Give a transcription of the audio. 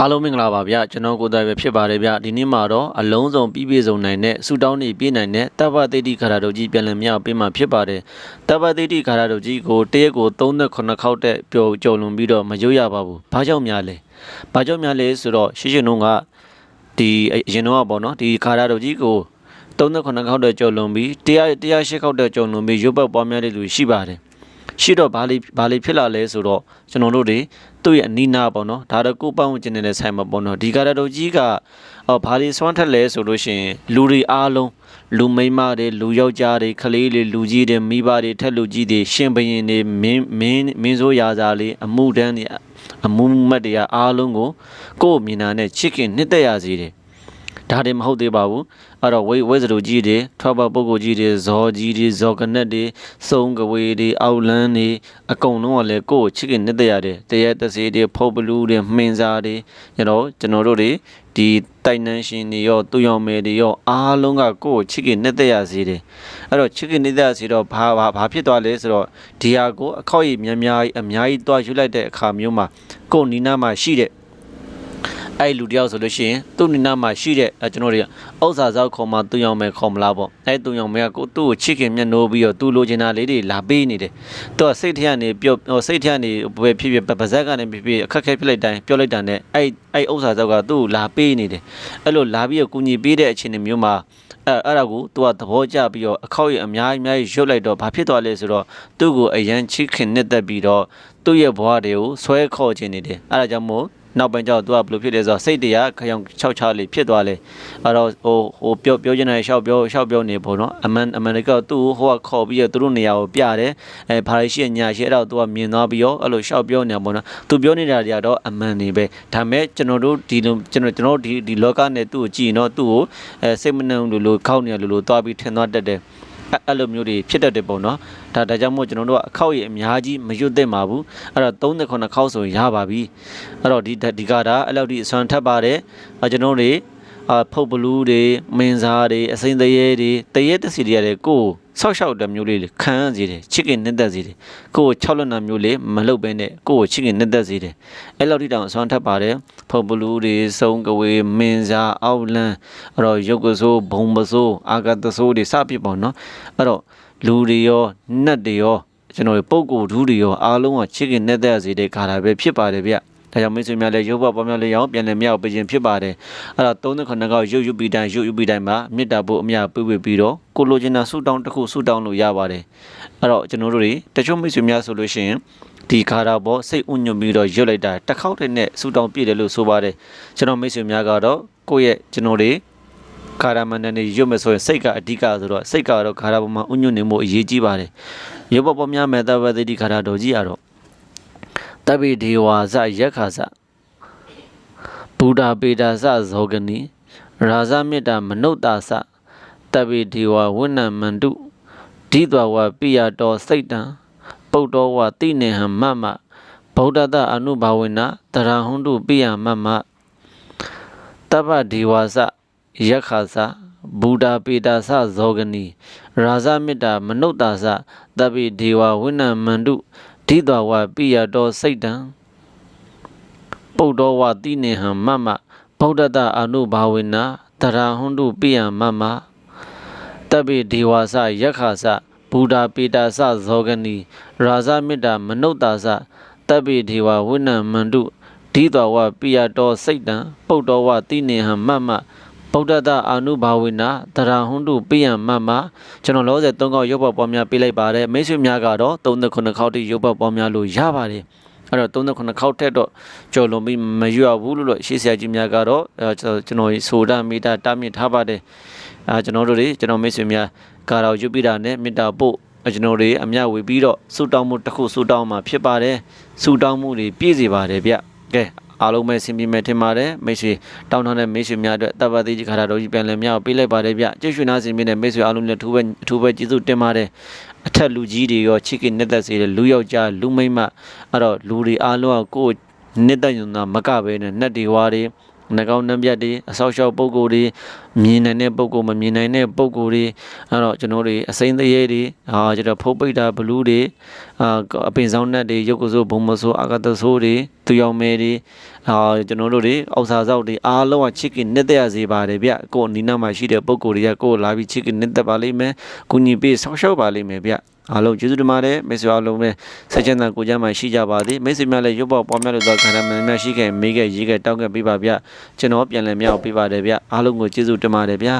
အားလုံးမင်္ဂလာပါဗျကျွန်တော်ကိုယ်တိုင်ပဲဖြစ်ပါတယ်ဗျဒီနေ့မှာတော့အလုံးစုံပြည့်ပြည့်စုံနိုင်တဲ့ဆူတောင်းနေပြည့်နိုင်တဲ့တပ္ပတိတိခါရတို့ကြီးပြန်လည်မြောက်ပေးမှာဖြစ်ပါတယ်တပ္ပတိတိခါရတို့ကြီးကိုတရက်ကို38ခေါက်တဲ့ပျော်ကြုံလွန်ပြီးတော့မရွတ်ရပါဘူးဘာကြောင့်များလဲဘာကြောင့်များလဲဆိုတော့ရှင်းရှင်းလုံးကဒီအရင်တော့ကပေါ့နော်ဒီခါရတို့ကြီးကို38ခေါက်တဲ့ကြုံလွန်ပြီး100 108ခေါက်တဲ့ကြုံလွန်ပြီးရုပ်ပတ်ပွားများတဲ့လူရှိပါတယ်ရှိတော့ဘာလေးဘာလေးဖြစ်လာလဲဆိုတော့ကျွန်တော်တို့တွေ သူ့ရဲ့အနီးနားပေါ့နော်ဒါတော့ကိုယ်ပေါင်းဝင်ကျင်နေတဲ့ဆိုင်မှာပေါ့နော်ဒီကာရတော်ကြီးကအော်ဘာလေးစွမ်းထက်လဲဆိုလို့ရှိရင်လူတွေအားလုံးလူမိန်းမတွေလူယောက်ျားတွေကလေးတွေလူကြီးတွေမိဘတွေထက်လူကြီးတွေရှင်ဘရင်တွေမင်းမင်းမင်းဆိုးရာဇာလေးအမှုတန်းတွေအမှုမတ်တွေအားလုံးကိုကိုယ့်မြင်တာနဲ့ချစ်ခင်နှစ်သက်ရစီတယ်ဒါတွေမဟုတ်သေးပါဘူး အဲ့တော့ဝိဝိဇရူကြီးတွေထွက်ပါပုဂ္ဂိုလ်ကြီးတွေဇော်ကြီးတွေဇော်ကနက်တွေစုံကဝေတွေအောက်လန်းတွေအကုန်လုံးကလည်းကိုယ့်ကိုချစ်ခင်နှစ်သက်ရတယ်တရက်တစီတွေဖုတ်ဘလူးတွေမှင်စားတွေရတော့ကျွန်တော်တို့တွေဒီတိုင်နန်ရှင်တွေရောသူရောင်မယ်တွေရောအားလုံးကကိုယ့်ကိုချစ်ခင်နှစ်သက်ရစေတယ်အဲ့တော့ချစ်ခင်နှစ်သက်ရစေတော့ဘာဘာဘာဖြစ်သွားလဲဆိုတော့ဒီဟာကိုအခောက်ရည်များများကြီးအများကြီးတွားယူလိုက်တဲ့အခါမျိုးမှာကိုယ့်နီးနားမှာရှိတဲ့ အဲ့လူတယောက်ဆိုလို့ရှိရင်သူ့နိနာမှာရှိတဲ့အဲကျွန်တော်တွေကဥစ္စာစောက်ခေါ်မှသူ့ရောင်မယ်ခေါ်မလားပေါ့အဲ့သူ့ရောင်မယ်ကကိုသူ့ကိုချစ်ခင်မျက်နှိုးပြီးတော့သူ့လိုချင်တာလေးတွေလာပေးနေတယ်သူကစိတ်ထက်ကနေပြောဟိုစိတ်ထက်ကနေဘယ်ဖြစ်ဖြစ်ပါဇက်ကနေဖြစ်ဖြစ်အခက်ခဲဖြစ်လိုက်တိုင်းပြောလိုက်တာနဲ့အဲ့အဲ့ဥစ္စာစောက်ကသူ့ကိုလာပေးနေတယ်အဲ့လိုလာပြီးတော့ကူညီပေးတဲ့အချိန်မျိုးမှာအဲ့အဲ့ဒါကိုသူကသဘောကျပြီးတော့အခောက်ရအများကြီးအများကြီးရုပ်လိုက်တော့ဘာဖြစ်သွားလဲဆိုတော့သူ့ကိုအရန်ချစ်ခင်နှစ်သက်ပြီးတော့သူ့ရဲ့ဘဝတွေကိုဆွဲခေါ်ခြင်းနေတယ်အဲ့ဒါကြောင့်မို့ နောက်ပိုင်းကျတော့ तू ကဘယ်လိုဖြစ်လဲဆိုတော့စိတ်တရားခရောင်၆ချလေးဖြစ်သွားလေအဲ့တော့ဟိုဟိုပြောပြောချင်တဲ့ရှောက်ပြောရှောက်ပြောနေပေါ့နော်အမန်အမန်တကသူ့ကိုဟိုကခေါ်ပြီးတော့သူတို့နေရာကိုပြတယ်အဲဘာလို့ရှိရညာရှိအဲ့တော့ तू ကမြင်သွားပြီးတော့အဲ့လိုရှောက်ပြောနေတာပေါ့နော် तू ပြောနေတာတွေကတော့အမှန်နေပဲဒါပေမဲ့ကျွန်တော်တို့ဒီလိုကျွန်တော်ကျွန်တော်ဒီဒီလောကနဲ့သူ့ကိုကြည့်ရင်တော့သူ့ကိုအဲစိတ်မနှံလို့လို့ခောက်နေရလို့လို့သွားပြီးထင်သွားတတ်တယ် အဲ့အဲ့လိုမျိုးတွေဖြစ်တတ်တယ်ပေါ့နော်ဒါဒါကြောင့်မို့ကျွန်တော်တို့ကအခောက်ရည်အများကြီးမရွတ်သင့်ပါဘူးအဲ့တော့39ခေါက်ဆိုရင်ရပါပြီအဲ့တော့ဒီဒီကတာအဲ့လောက်ဒီအစွမ်းထပ်ပါတယ်အကျွန်တော်တို့တွေအာဖုတ်ဘလူးတွေမင်းစားတွေအစိမ့်တရေတွေတရေတစီတွေရတယ်ကိုယ် ဆောက်ရှောက်တဲ့မျိုးလေးခံရစီတယ်ချစ်ခင်နှစ်သက်စီတယ်ကိုယ်6လက်နာမျိုးလေးမလုပ်ဘဲနဲ့ကိုယ်ချစ်ခင်နှစ်သက်စီတယ်အဲ့လောက်ဒီတောင်အစွမ်းထပ်ပါတယ်ဖုတ်ဘလူးတွေစုံကဝေမင်းစားအောက်လန်းအဲ့တော့ရုပ်ကဆိုးဘုံပစိုးအာဂတဆိုးတွေစပြပေါ့နော်အဲ့တော့လူတွေရောနတ်တွေရောကျွန်တော်တို့ပုံကိုယ်ထူးတွေရောအားလုံးကချစ်ခင်နှစ်သက်စေတဲ့ခါတာပဲဖြစ်ပါတယ်ဗျ ဒါကြောင့်မိတ်ဆွေများလည်းရုပ်ဘပေါ်များလည်းရောင်းပြန်လည်းမြောက်ပြခြင်းဖြစ်ပါတယ်အဲ့တော့39ကောက်ရုပ်ရုပ်ပြီးတိုင်းရုပ်ရုပ်ပြီးတိုင်းမှာမေတ္တာဖို့အမြပြည့်ဝပြီးတော့ကိုလိုချင်တာဆုတောင်းတစ်ခုဆုတောင်းလို့ရပါတယ်အဲ့တော့ကျွန်တော်တို့တွေတချို့မိတ်ဆွေများဆိုလို့ရှိရင်ဒီခါတာပေါ်စိတ်ဥညွတ်ပြီးတော့ရွတ်လိုက်တာတစ်ခေါက်တည်းနဲ့ဆုတောင်းပြည့်တယ်လို့ဆိုပါတယ်ကျွန်တော်မိတ်ဆွေများကတော့ကိုယ့်ရဲ့ကျွန်တော်တွေခါရမန်နဲ့ရွတ်မယ်ဆိုရင်စိတ်ကအဓိကဆိုတော့စိတ်ကတော့ခါရပေါ်မှာဥညွတ်နေမှုအရေးကြီးပါတယ်ရုပ်ပေါ်ပေါ်များမဲ့တပ္ပတိတိခါရတော်ကြီးရတော့ တပိဒေဝါဇယက္ခဇဘုဒ္ဓပေတာဇဇောဂနိရာဇမေတ္တာမနုဿတာသတပိဒေဝဝိနမန္တုဒိ त्वा ဝပိယတောစိတ်တံပုတ်တော်ဝတိနေဟံမမဗုဒ္ဓတအနုဘာဝေနတရဟွန်တုပိယမမတပ္ပဒေဝါစယက္ခာစဘူတာပေတာစဇောဂနီရာဇမေတ္တာမနုဿတာစတပိဒေဝဝိနမန္တု ဒိတဝပိယတောစိတ်တံပုတ်တော်ဝတိနေဟံမမဗုဒ္ဓတအနုဘာဝေနတရာဟွန်တုပိယမမတပိဒေဝါစယက္ခာစဘူတာပေတာစဇောဂနီရာဇမေတ္တာမနုဿတာစတပိဒေဝဝိနမန္တုဒိတော်ဝပိယတောစိတ်တံပုတ်တော်ဝတိနေဟံမမ ဗုဒ္ဓတအာနုဘာဝေနတရာဟွန်တုပိယံမမကျွန်တော်လောဆယ်၃ခေါက်ရုပ်ပတ်ပေါ်များပေးလိုက်ပါတယ်မိတ်ဆွေများကတော့39ခေါက်တိရုပ်ပတ်ပေါ်များလို့ရပါတယ်အဲ့တော့39ခေါက်ထက်တော့ကြော်လွန်ပြီးမရွတ်ဘူးလို့ရှေ့ဆရာကြီးများကတော့အဲကျွန်တော်ဆိုတာမီတာတားမြစ်ထားပါတယ်အဲကျွန်တော်တို့တွေကျွန်တော်မိတ်ဆွေများကာတော်ရွတ်ပြီးတာနဲ့မေတ္တာပို့ကျွန်တော်တွေအမြဝေပြီးတော့ဆူတောင်းမှုတစ်ခုဆူတောင်းမှာဖြစ်ပါတယ်ဆူတောင်းမှုတွေပြည့်စေပါတယ်ဗျကဲ အားလုံးပဲဆင်ပြေမယ်ထင်ပါတယ်မိတ်ဆွေတောင်းထားတဲ့မိတ်ဆွေများအတွက်တပ်ပတိကြီးခါတာတော်ကြီးပြန်လည်မြောက်ပေးလိုက်ပါတယ်ဗျကျေးဇူးနာဆင်ပြေတဲ့မိတ်ဆွေအားလုံးလည်းထူးပဲအထူးပဲကျေးဇူးတင်ပါတယ်အထက်လူကြီးတွေရောချစ်ခင်နှစ်သက်စေတဲ့လူယောက်ျားလူမိန်းမအဲ့တော့လူတွေအားလုံးကကိုယ်နှစ်သက်ညွန်တာမကပဲနဲ့နတ်တွေဝါတွေ နှကောင်းနှံပြတ်တွေအဆောက်အအုံပုံကိုယ်တွေမြင်နိုင်တဲ့ပုံကိုယ်မမြင်နိုင်တဲ့ပုံကိုယ်တွေအဲ့တော့ကျွန်တော်တို့အစိမ့်သေးရဲတွေအာကျွန်တော်ဖုတ်ပိတ်တာဘလူးတွေအာအပင်ဆောင်နက်တွေရုပ်ကစိုးဘုံမဆိုးအာကတဆိုးတွေသူယောင်မဲတွေအာကျွန်တော်တို့တွေအောက်စာဆောက်တွေအားလုံးကချစ်ကင်နှစ်သက်ရစေပါတယ်ဗျကိုယ်အနီးနားမှာရှိတဲ့ပုံကိုယ်တွေကကိုယ်လာပြီးချစ်ကင်နှစ်သက်ပါလိမ့်မယ်ကုညီပေးဆောက်ရှောက်ပါလိမ့်မယ်ဗျ အားလုံးကျေးဇူးတင်ပါတယ်မိတ်ဆွေအားလုံးပဲဆက်ချင်တဲ့ကိုကြမ်းမှရှိကြပါသည်မိတ်ဆွေများလည်းရုပ်ပေါက်ပွားများလို့သောခန္ဓာမှန်များရှိခဲ့မိခဲ့ရေးခဲ့တောင်းခဲ့ပေးပါဗျကျွန်တော်ပြန်လည်မြောက်ပေးပါတယ်ဗျအားလုံးကိုကျေးဇူးတင်ပါတယ်ဗျ